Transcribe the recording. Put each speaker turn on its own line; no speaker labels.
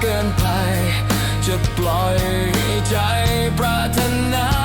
เกินไป จะปล่อยใจปรารถนา